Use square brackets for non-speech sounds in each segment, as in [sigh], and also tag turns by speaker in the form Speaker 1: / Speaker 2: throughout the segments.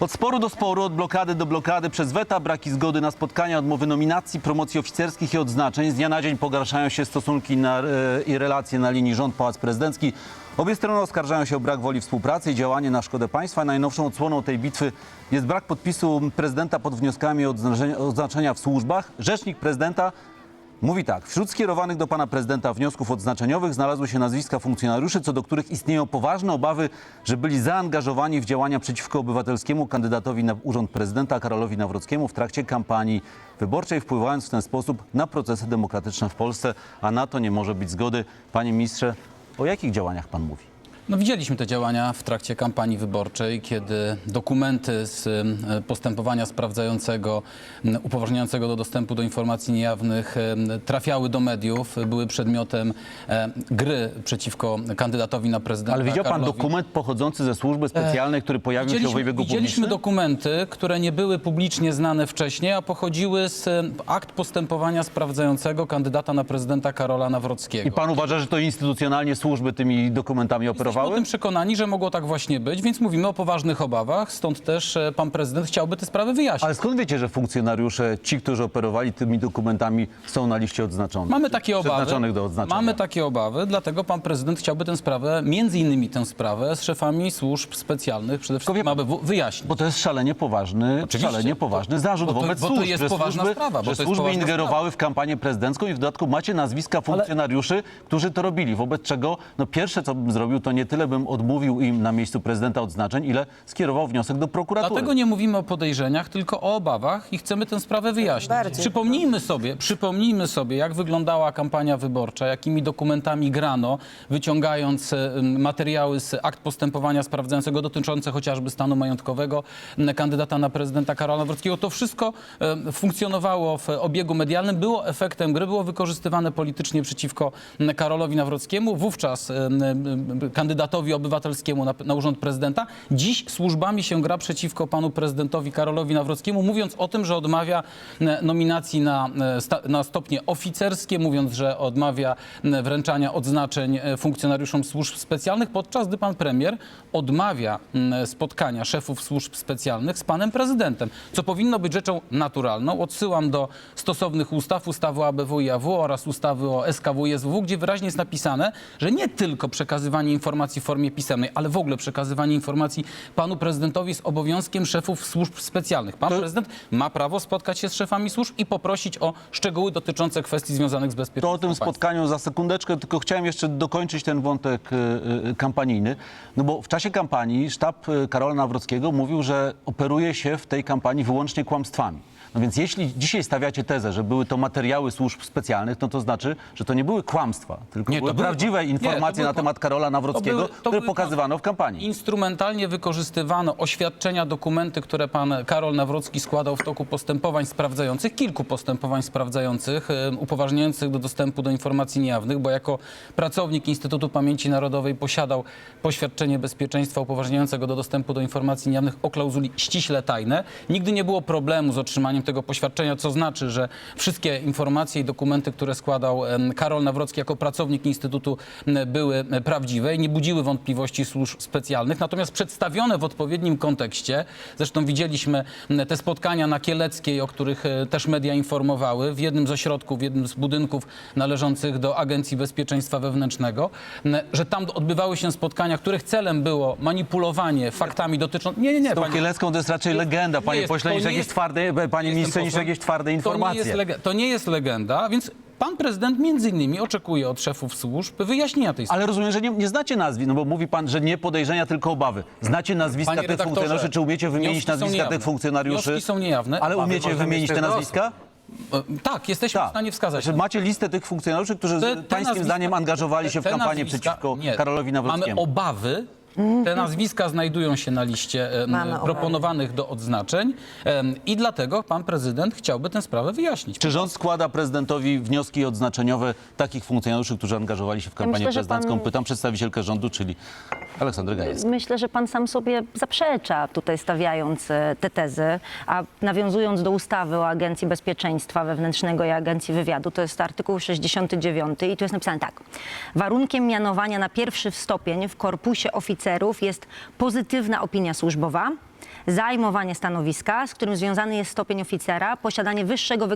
Speaker 1: Od sporu do sporu, od blokady do blokady, przez weta, braki zgody na spotkania, odmowy nominacji, promocji oficerskich i odznaczeń. Z dnia na dzień pogarszają się stosunki na, e, i relacje na linii rząd-pałac prezydencki. Obie strony oskarżają się o brak woli współpracy i działanie na szkodę państwa. Najnowszą odsłoną tej bitwy jest brak podpisu prezydenta pod wnioskami o odznaczenia- w służbach. Rzecznik prezydenta Mówi tak, wśród skierowanych do pana prezydenta wniosków odznaczeniowych znalazły się nazwiska funkcjonariuszy, co do których istnieją poważne obawy, że byli zaangażowani w działania przeciwko obywatelskiemu kandydatowi na urząd prezydenta Karolowi Nawrockiemu w trakcie kampanii wyborczej, wpływając w ten sposób na procesy demokratyczne w Polsce, a na to nie może być zgody. Panie ministrze, o jakich działaniach pan mówi?
Speaker 2: No, widzieliśmy te działania w trakcie kampanii wyborczej, kiedy dokumenty z postępowania sprawdzającego, upoważniającego do dostępu do informacji niejawnych trafiały do mediów, były przedmiotem em, gry przeciwko kandydatowi na prezydenta.
Speaker 1: Ale widział pan
Speaker 2: Karolowi.
Speaker 1: dokument pochodzący ze służby specjalnej, który pojawił się w obiegu
Speaker 2: widzieliśmy dokumenty, które nie były publicznie znane wcześniej, a pochodziły z akt postępowania sprawdzającego kandydata na prezydenta Karola Nawrockiego.
Speaker 1: I pan uważa, że to instytucjonalnie służby tymi dokumentami operowały?
Speaker 2: O tym przekonani, że mogło tak właśnie być, więc mówimy o poważnych obawach, stąd też e, pan prezydent chciałby te sprawy wyjaśnić.
Speaker 1: Ale skąd wiecie, że funkcjonariusze, ci, którzy operowali tymi dokumentami, są na liście odznaczonych?
Speaker 2: Mamy takie obawy.
Speaker 1: Do odznaczenia.
Speaker 2: Mamy takie obawy, dlatego pan prezydent chciałby tę sprawę, między innymi tę sprawę z szefami służb specjalnych przede wszystkim,
Speaker 1: wie-
Speaker 2: aby wyjaśnić.
Speaker 1: Bo to jest szalenie poważny,
Speaker 2: Oczywiście.
Speaker 1: szalenie poważny
Speaker 2: Bo-
Speaker 1: zarzut
Speaker 2: bo to-
Speaker 1: wobec
Speaker 2: bo to
Speaker 1: służb,
Speaker 2: jest poważna
Speaker 1: służby,
Speaker 2: sprawa, bo
Speaker 1: że
Speaker 2: to
Speaker 1: służby ingerowały w kampanię prezydencką i w dodatku macie nazwiska funkcjonariuszy, którzy to robili. Wobec czego no pierwsze, co bym zrobił, to nie tyle bym odmówił im na miejscu prezydenta odznaczeń, ile skierował wniosek do prokuratury.
Speaker 2: Dlatego nie mówimy o podejrzeniach, tylko o obawach i chcemy tę sprawę wyjaśnić.
Speaker 3: bardziej.
Speaker 2: Przypomnijmy sobie, przypomnijmy sobie, jak wyglądała kampania wyborcza, jakimi dokumentami grano, wyciągając materiały z akt postępowania sprawdzającego dotyczące chociażby stanu majątkowego kandydata na prezydenta Karola Nawrockiego. To wszystko funkcjonowało w obiegu medialnym, było efektem gry, było wykorzystywane politycznie przeciwko Karolowi Nawrockiemu, wówczas m, kandydatowi obywatelskiemu na, na urząd prezydenta. Dziś służbami się gra przeciwko panu prezydentowi Karolowi Nawrockiemu, mówiąc o tym, że odmawia e, nominacji na, e, na stopnie oficerskie, mówiąc, że odmawia wręczania odznaczeń e, funkcjonariuszom służb specjalnych, podczas gdy pan premier odmawia spotkania szefów służb specjalnych z panem prezydentem, co powinno być rzeczą naturalną. Odsyłam do stosownych ustaw, ustawy o ABW i AW oraz ustawy o SKW i SWW, gdzie wyraźnie jest napisane, że nie tylko przekazywanie informacji w formie pisemnej, ale w ogóle przekazywanie informacji panu prezydentowi jest obowiązkiem szefów służb specjalnych. Pan prezydent ma prawo spotkać się z szefami służb i poprosić o szczegóły dotyczące kwestii związanych z
Speaker 1: To
Speaker 2: bezpieczeństwem
Speaker 1: o tym
Speaker 2: państwa.
Speaker 1: spotkaniu za sekundeczkę, tylko chciałem jeszcze dokończyć ten wątek e, e, kampanijny. No bo w czasie kampanii sztab e, Karola Nawrockiego mówił, że operuje się w tej kampanii wyłącznie kłamstwami. No więc jeśli dzisiaj stawiacie tezę, że były to materiały służb specjalnych, no to znaczy, że to nie były kłamstwa, tylko
Speaker 2: Nie, to
Speaker 1: były
Speaker 2: były-
Speaker 1: prawdziwe
Speaker 2: nie, to
Speaker 1: informacje
Speaker 2: były-
Speaker 1: na temat Karola Nawrockiego,
Speaker 2: to były- to
Speaker 1: które
Speaker 2: były-
Speaker 1: pokazywano w kampanii.
Speaker 2: Instrumentalnie wykorzystywano oświadczenia, dokumenty, które pan Karol Nawrocki składał w toku postępowań sprawdzających, kilku postępowań sprawdzających, upoważniających do dostępu do informacji niejawnych, bo jako pracownik Instytutu Pamięci Narodowej posiadał poświadczenie bezpieczeństwa upoważniającego do dostępu do informacji niejawnych o klauzuli ściśle tajne. Nigdy nie było problemu z otrzymaniem tego poświadczenia, co znaczy, że wszystkie informacje i dokumenty, które składał Karol Nawrocki jako pracownik Instytutu były prawdziwe i nie budziły wątpliwości służb specjalnych, natomiast przedstawione w odpowiednim kontekście, zresztą widzieliśmy te spotkania na Kieleckiej, o których e, też media informowały, w jednym z ośrodków, w jednym z budynków należących do Agencji Bezpieczeństwa Wewnętrznego, że tam odbywały się spotkania, których celem było manipulowanie faktami dotyczącymi... Nie, nie, nie.
Speaker 1: Tą
Speaker 2: panie-
Speaker 1: Kielecką to jest raczej legenda,
Speaker 2: nie
Speaker 1: panie
Speaker 2: jest-
Speaker 1: pośle, niż jakieś twarde, panie ministrze, niż jakieś twarde
Speaker 2: To nie,
Speaker 1: informacje.
Speaker 2: jest lega- to nie jest legenda, więc pan prezydent między innymi oczekuje od szefów służb wyjaśnienia tej sprawy.
Speaker 1: Ale rozumiem, że nie, nie znacie nazwisk, no bo mówi pan, że nie podejrzenia, tylko obawy. Znacie nazwiska
Speaker 2: Panie
Speaker 1: tych
Speaker 2: redaktorze,
Speaker 1: funkcjonariuszy, czy umiecie wymienić
Speaker 2: wnioski są
Speaker 1: nazwiska
Speaker 2: niejawne.
Speaker 1: tych funkcjonariuszy?
Speaker 2: Wnioski są niejawne.
Speaker 1: Ale
Speaker 2: Obawy
Speaker 1: umiecie
Speaker 3: można
Speaker 1: wymienić
Speaker 3: mieć
Speaker 1: te
Speaker 3: tylko
Speaker 1: nazwiska?
Speaker 2: E, Tak, jesteśmy w stanie wskazać.
Speaker 1: Że macie listę tych funkcjonariuszy, którzy
Speaker 2: Te- te
Speaker 1: pańskim
Speaker 2: nazwiska-
Speaker 1: zdaniem angażowali się w
Speaker 2: te
Speaker 1: kampanię
Speaker 2: nazwiska-
Speaker 1: przeciwko
Speaker 2: nie,
Speaker 1: Karolowi
Speaker 2: Mamy
Speaker 1: Nawrockiemu?
Speaker 2: obawy. Te nazwiska znajdują się na liście em,
Speaker 3: Mamy
Speaker 2: proponowanych do odznaczeń em, i dlatego pan prezydent chciałby tę sprawę wyjaśnić.
Speaker 1: Czy rząd składa prezydentowi wnioski odznaczeniowe takich funkcjonariuszy, którzy angażowali się w kampanię
Speaker 4: myślę, że
Speaker 1: prezydencką?
Speaker 4: pan-
Speaker 1: Pytam przedstawicielkę rządu, czyli Aleksandrę Gajewską.
Speaker 4: Myślę, że pan sam sobie zaprzecza tutaj stawiając e, te tezy, a nawiązując do ustawy o Agencji Bezpieczeństwa Wewnętrznego i Agencji Wywiadu, to jest artykuł 69 i tu jest napisane tak. Warunkiem mianowania na pierwszy stopień w korpusie oficerów jest pozytywna opinia służbowa, zajmowanie stanowiska, z którym związany jest stopień oficera, posiadanie wyższego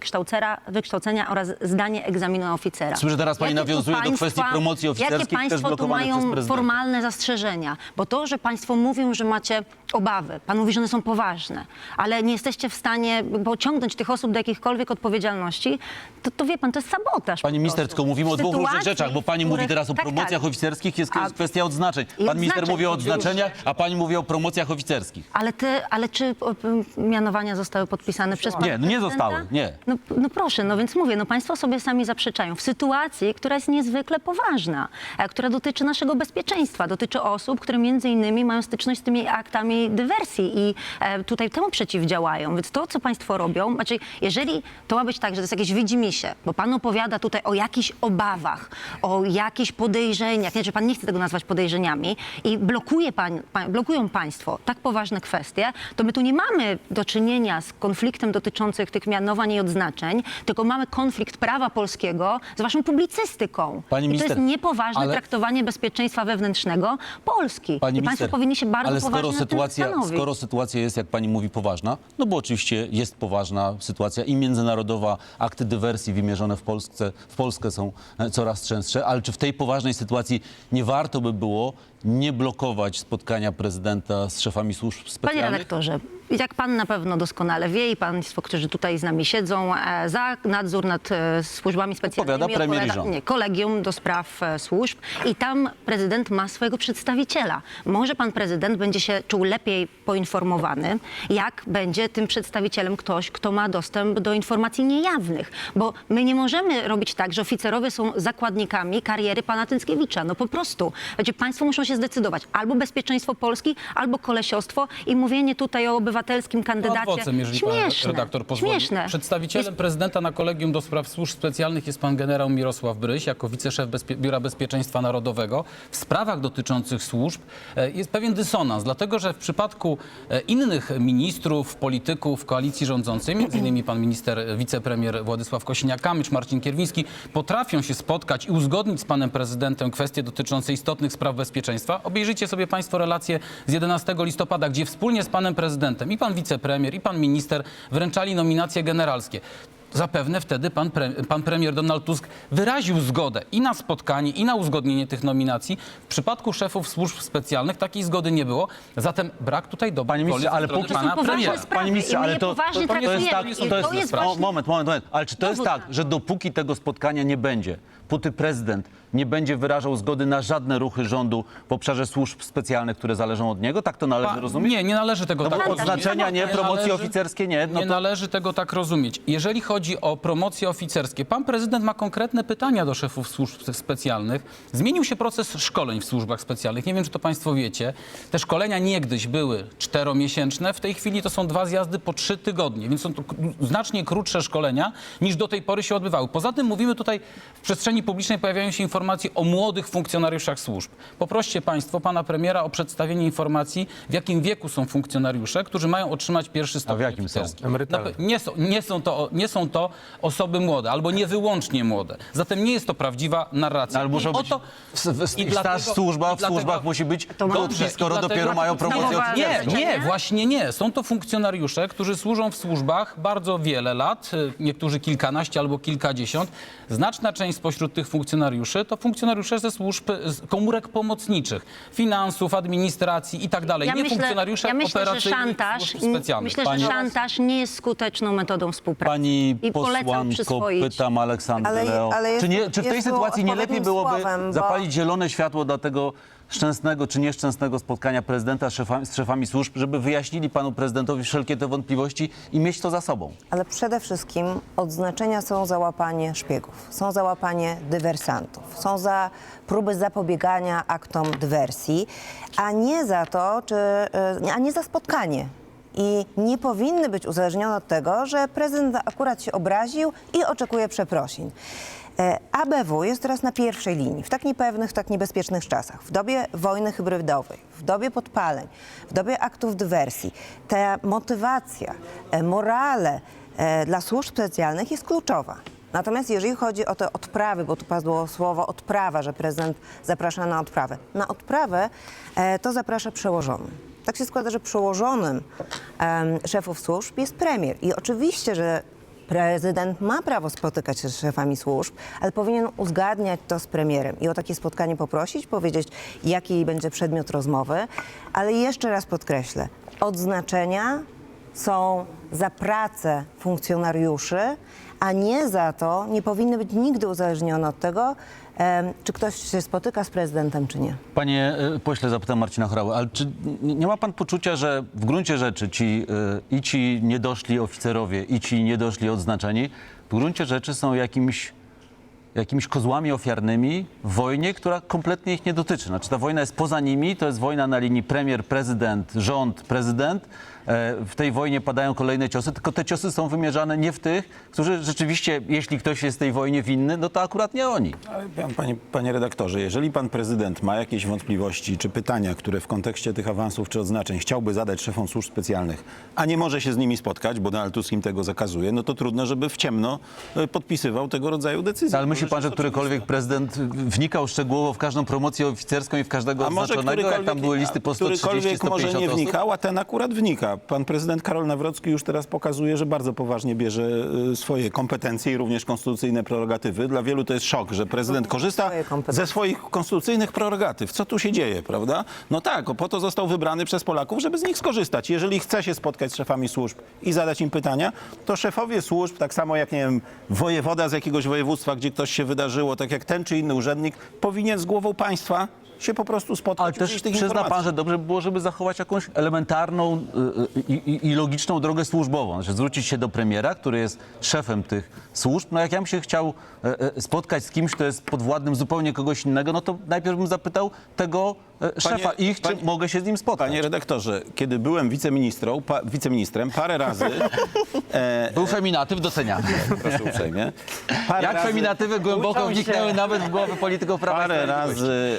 Speaker 4: wykształcenia oraz zdanie egzaminu na oficera.
Speaker 1: Słyszę, teraz pani
Speaker 4: Jakie
Speaker 1: nawiązuje do kwestii promocji oficerskich,
Speaker 4: Jakie państwo tu mają formalne zastrzeżenia? Bo to, że państwo mówią, że macie obawy, pan mówi, że one są poważne, ale nie jesteście w stanie pociągnąć tych osób do jakichkolwiek odpowiedzialności, to, to wie pan, to jest sabotaż.
Speaker 1: Pani minister, tylko mówimy o dwóch różnych rzeczach, bo pani mówi teraz o
Speaker 4: tak,
Speaker 1: promocjach
Speaker 4: tak.
Speaker 1: oficerskich, jest
Speaker 4: A-
Speaker 1: kwestia odznaczeń. Pan minister
Speaker 4: odznaczeń,
Speaker 1: mówi o odznaczeniach, a pani mówi o promocjach oficerskich.
Speaker 4: Ale, te, ale czy o, m, mianowania zostały podpisane przez pana
Speaker 1: Nie, no nie
Speaker 4: prezydenta?
Speaker 1: zostały, nie.
Speaker 4: No, no proszę, no więc mówię, no państwo sobie sami zaprzeczają. W sytuacji, która jest niezwykle poważna, e, która dotyczy naszego bezpieczeństwa, dotyczy osób, które między innymi mają styczność z tymi aktami dywersji i e, tutaj temu przeciwdziałają. Więc to, co państwo robią, znaczy, jeżeli to ma być tak, że to jest jakieś widzimisię, bo pan opowiada tutaj o jakichś obawach, o jakichś podejrzeniach, nie, że pan nie chce tego nazwać podejrzeniami i blokuje pan, pan, blokują państwo tak poważne kwestie, to my tu nie mamy do czynienia z konfliktem dotyczących tych mianowań i odznaczeń, tylko mamy konflikt prawa polskiego z waszą publicystyką.
Speaker 1: Pani
Speaker 4: I to
Speaker 1: minister,
Speaker 4: jest niepoważne
Speaker 1: ale-
Speaker 4: traktowanie bezpieczeństwa wewnętrznego Polski.
Speaker 1: Pani
Speaker 4: I państwo
Speaker 1: minister,
Speaker 4: powinni się bardzo
Speaker 1: ale skoro sytuacja, skoro sytuacja jest, jak pani mówi, poważna, no bo oczywiście jest poważna sytuacja i międzynarodowa, akty dywersji wymierzone w Polsce, w Polskę są e, coraz częstsze, ale czy w tej poważnej sytuacji nie warto by było nie blokować spotkania prezydenta z szefami służb
Speaker 4: Panie
Speaker 1: specjalnych?
Speaker 4: Jak pan na pewno doskonale wie i państwo, którzy tutaj z nami siedzą, e, za nadzór nad e, służbami specjalnymi
Speaker 1: Odpowiada premier
Speaker 4: odpowiada- nie, kolegium do spraw e, służb i tam prezydent ma swojego przedstawiciela. Może pan prezydent będzie się czuł lepiej poinformowany, jak będzie tym przedstawicielem ktoś, kto ma dostęp do informacji niejawnych, bo my nie możemy robić tak, że oficerowie są zakładnikami kariery pana Tynckiewicza. No po prostu. Znaczy, państwo muszą się zdecydować. Albo bezpieczeństwo Polski, albo kolesiostwo i mówienie tutaj o obywatelskim kandydacie.
Speaker 2: Adwocem, jeżeli pan
Speaker 4: Śmieszne.
Speaker 2: redaktor pozwoli.
Speaker 4: Śmieszne.
Speaker 2: Przedstawicielem prezydenta na Kolegium do Spraw Służb Specjalnych jest pan generał Mirosław Bryś, jako wiceszef Bezpie- Biura Bezpieczeństwa Narodowego. W sprawach dotyczących służb e, jest pewien dysonans, dlatego że w przypadku e, innych ministrów, polityków koalicji rządzącej, między innymi pan minister, e, wicepremier Władysław Kosiniak-Kamysz, Marcin Kierwiński, potrafią się spotkać i uzgodnić z panem prezydentem kwestie dotyczące istotnych spraw bezpieczeństwa. Obejrzyjcie sobie państwo relacje z 11 listopada, gdzie wspólnie z panem prezydentem i pan wicepremier, i pan minister wręczali nominacje generalskie. Zapewne wtedy pan, pre, pan premier Donald Tusk wyraził zgodę i na spotkanie, i na uzgodnienie tych nominacji. W przypadku szefów służb specjalnych takiej zgody nie było. Zatem brak tutaj dobrej
Speaker 1: Panie
Speaker 2: woli
Speaker 1: ministrze,
Speaker 2: ze
Speaker 1: ale póki-
Speaker 2: pana premiera.
Speaker 4: sprawy.
Speaker 1: Panie ministrze, ale to, to, to, jest
Speaker 4: traktujemy.
Speaker 1: tak, to jest,
Speaker 4: to jest
Speaker 1: o,
Speaker 4: właśnie
Speaker 1: moment, moment, moment, ale czy to jest tak, że dopóki tego spotkania nie będzie, póty prezydent nie będzie wyrażał zgody na żadne ruchy rządu w obszarze służb specjalnych, które zależą od niego? Tak to należy rozumieć?
Speaker 2: Nie, nie należy tego
Speaker 1: No
Speaker 2: tak
Speaker 1: bo
Speaker 2: rozumieć.
Speaker 1: odznaczenia nie, promocje
Speaker 2: należy-
Speaker 1: oficerskie nie, no
Speaker 2: nie
Speaker 1: to-
Speaker 2: należy tego tak rozumieć. Jeżeli chodzi o promocje oficerskie, pan prezydent ma konkretne pytania do szefów służb specjalnych. Zmienił się proces szkoleń w służbach specjalnych. Nie wiem, czy to państwo wiecie. Te szkolenia niegdyś były czteromiesięczne, w tej chwili to są dwa zjazdy po trzy tygodnie, więc są to k- znacznie krótsze szkolenia niż do tej pory się odbywały. Poza tym mówimy tutaj w przestrzeni publicznej pojawiają się informacje o młodych funkcjonariuszach służb. Poproście państwo pana premiera o przedstawienie informacji, w jakim wieku są funkcjonariusze, którzy mają otrzymać pierwszy stopień
Speaker 1: jakim są?
Speaker 2: oficerski.
Speaker 3: Emerytalne.
Speaker 2: Na pe- Nie są, nie, są to, nie są to osoby młode, albo nie wyłącznie młode. Zatem nie jest to prawdziwa narracja.
Speaker 1: Ale muszą
Speaker 2: I
Speaker 1: być
Speaker 2: oto-
Speaker 1: w, w, w,
Speaker 2: i dlatego-
Speaker 1: służba,
Speaker 2: i
Speaker 1: w służbach musi być
Speaker 4: To
Speaker 2: Dobrze,
Speaker 1: skoro
Speaker 2: dlatego-
Speaker 1: dopiero mają promocję
Speaker 2: nie,
Speaker 1: oficerską.
Speaker 2: nie,
Speaker 4: nie?
Speaker 2: właśnie nie. Są to funkcjonariusze, którzy służą w służbach bardzo wiele lat, y, niektórzy kilkanaście albo kilkadziesiąt. Znaczna część spośród tych funkcjonariuszy to funkcjonariusze ze służb, z komórek pomocniczych, finansów, administracji i tak dalej.
Speaker 4: Ja
Speaker 2: nie
Speaker 4: myślę,
Speaker 2: funkcjonariusze
Speaker 4: ja myślę, że
Speaker 2: operacyjnych
Speaker 4: szantaż,
Speaker 2: służb specjalnych.
Speaker 4: myślę,
Speaker 1: Pani-
Speaker 4: że szantaż nie jest skuteczną metodą współpracy.
Speaker 1: Pani
Speaker 4: I polecam
Speaker 1: posłanko,
Speaker 4: przyswoić.
Speaker 1: pytam Aleksandrę
Speaker 5: Ale-
Speaker 1: Leo,
Speaker 5: ale jest
Speaker 1: czy, nie, czy w tej
Speaker 5: jest tu
Speaker 1: sytuacji nie lepiej
Speaker 5: odpowiednim
Speaker 1: byłoby
Speaker 5: słowem, bo-
Speaker 1: zapalić zielone światło dla tego szczęsnego czy nieszczęsnego spotkania prezydenta z szefami, z szefami służb, żeby wyjaśnili panu prezydentowi wszelkie te wątpliwości i mieć to za sobą?
Speaker 5: Ale przede wszystkim odznaczenia są za łapanie szpiegów, są za łapanie dywersantów, są za próby zapobiegania aktom dywersji, a nie za to, czy, y, a nie za spotkanie. I nie powinny być uzależnione od tego, że prezydent akurat się obraził i oczekuje przeprosin. E, ABW jest teraz na pierwszej linii, w tak niepewnych, tak niebezpiecznych czasach, w dobie wojny hybrydowej, w dobie podpaleń, w dobie aktów dywersji. Ta motywacja, e, morale e, dla służb specjalnych jest kluczowa. Natomiast jeżeli chodzi o te odprawy, bo tu padło słowo odprawa, że prezydent zaprasza na odprawę. Na odprawę to zaprasza przełożony. Tak się składa, że przełożonym em, szefów służb jest premier. I oczywiście, że prezydent ma prawo spotykać się z szefami służb, ale powinien uzgadniać to z premierem i o takie spotkanie poprosić, powiedzieć, jaki będzie przedmiot rozmowy. Ale jeszcze raz podkreślę, odznaczenia są za pracę funkcjonariuszy, a nie za to, nie powinny być nigdy uzależnione od tego, czy ktoś się spotyka z prezydentem, czy nie.
Speaker 1: Panie e, pośle, zapytam Marcina Chorałę, ale czy nie ma pan poczucia, że w gruncie rzeczy ci e, i ci niedoszli oficerowie, i ci niedoszli odznaczeni, w gruncie rzeczy są jakimiś, jakimiś kozłami ofiarnymi w wojnie, która kompletnie ich nie dotyczy. Znaczy ta wojna jest poza nimi, to jest wojna na linii premier, prezydent, rząd, prezydent. E, W tej wojnie padają kolejne ciosy, tylko te ciosy są wymierzane nie w tych, którzy rzeczywiście, jeśli ktoś jest tej wojnie winny, no to akurat nie oni.
Speaker 3: Pan- Panie, panie redaktorze, jeżeli pan prezydent ma jakieś wątpliwości czy pytania, które w kontekście tych awansów czy odznaczeń chciałby zadać szefom służb specjalnych, a nie może się z nimi spotkać, bo Donald Tusk im tego zakazuje, no to trudno, żeby w ciemno e, podpisywał tego rodzaju decyzje.
Speaker 1: Ale myśli pan, że którykolwiek prezydent wnikał szczegółowo w każdą promocję oficerską i w każdego
Speaker 3: A może
Speaker 1: odznaczonego, jak tam były listy po 130,
Speaker 3: którykolwiek może
Speaker 1: 150
Speaker 3: nie
Speaker 1: osób?
Speaker 3: wnikał, a ten akurat wnika. Pan prezydent Karol Nawrocki już teraz pokazuje, że bardzo poważnie bierze y, swoje kompetencje i również konstytucyjne prerogatywy. Dla wielu to jest szok, że prezydent korzysta
Speaker 5: swoje kompetencje.
Speaker 3: ze swoich konstytucyjnych prerogatyw. Co tu się dzieje, prawda? No tak, po to został wybrany przez Polaków, żeby z nich skorzystać. Jeżeli chce się spotkać z szefami służb i zadać im pytania, to szefowie służb, tak samo jak, nie wiem, wojewoda z jakiegoś województwa, gdzie ktoś się wydarzyło, tak jak ten czy inny urzędnik, powinien z głową państwa się po prostu spotkać.
Speaker 1: Ale
Speaker 3: i
Speaker 1: też
Speaker 3: tych
Speaker 1: przyzna
Speaker 3: informacji.
Speaker 1: pan, że dobrze by było, żeby zachować jakąś elementarną y, y, i, i logiczną drogę służbową. Znaczy zwrócić się do premiera, który jest szefem tych służb. No jak ja bym się chciał e, e, spotkać z kimś, kto jest podwładnym zupełnie kogoś innego, no to najpierw bym zapytał tego e, szefa ich, czy
Speaker 3: panie-
Speaker 1: mogę się z nim spotkać.
Speaker 3: Panie redaktorze, kiedy byłem wiceministrą, pa, wiceministrem, parę razy, [laughs] e,
Speaker 1: Był feminatyw doceniany.
Speaker 3: proszę uprzejmie, parę
Speaker 1: Jak
Speaker 3: razy,
Speaker 1: feminatywy głęboko wniknęły nawet w głowy polityków Prawa
Speaker 3: Parę razy,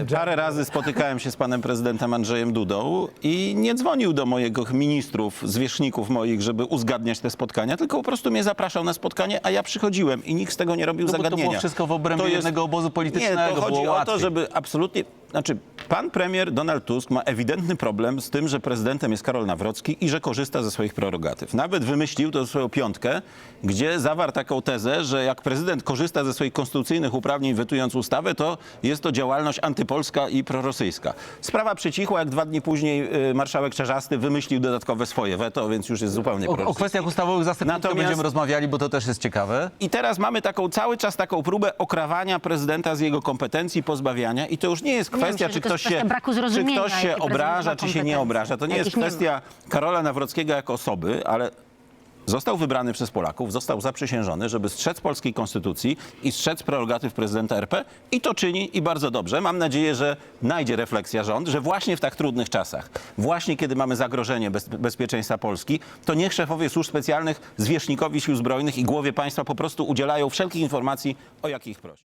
Speaker 3: e, parę razy spotykałem się z panem prezydentem Andrzejem Dudą i nie dzwonił do mojego ministrów, zwierzchników moich, żeby uzgadniać te spotkania, tylko po prostu mnie zapraszał na spotkanie, a ja przychodziłem i nikt z tego nie robił
Speaker 1: No bo to
Speaker 3: zagadnienia.
Speaker 1: było wszystko w obrębie jednego obozu politycznego,
Speaker 3: Nie, to chodzi o to, żeby absolutnie... Znaczy, pan premier Donald Tusk ma ewidentny problem z tym, że prezydentem jest Karol Nawrocki i że korzysta ze swoich prerogatyw. Nawet wymyślił to swoją piątkę, gdzie zawarł taką tezę, że jak prezydent korzysta ze swoich konstytucyjnych uprawnień wetując ustawę, to jest to działalność antypolska i prorosyjska. Sprawa przycichła, jak dwa dni później y, marszałek Czerzasty wymyślił dodatkowe swoje weto, więc już jest zupełnie
Speaker 1: O, o
Speaker 3: prorosyjski.
Speaker 1: kwestiach ustawowych zastępczych
Speaker 3: Natomiast-
Speaker 1: będziemy rozmawiali, bo to też jest ciekawe.
Speaker 3: I teraz mamy taką cały czas taką próbę okrawania prezydenta z jego kompetencji, pozbawiania i to już nie jest
Speaker 4: Nie,
Speaker 3: kwestia,
Speaker 4: myślę,
Speaker 3: czy ktoś się,
Speaker 4: braku
Speaker 3: czy
Speaker 4: zrozumienia,
Speaker 3: ktoś się obraża, czy się nie obraża. To nie jest
Speaker 4: jakich nie
Speaker 3: kwestia Karola Nawrockiego jako osoby, ale został wybrany przez Polaków, został zaprzysiężony, żeby strzec polskiej konstytucji i strzec prerogatyw prezydenta RP i to czyni i bardzo dobrze. Mam nadzieję, że najdzie refleksja rząd, że właśnie w tak trudnych czasach, właśnie kiedy mamy zagrożenie bez, bezpieczeństwa Polski, to niech szefowie służb specjalnych, zwierzchnikowi sił zbrojnych i głowie państwa po prostu udzielają wszelkich informacji, o jakich prosi.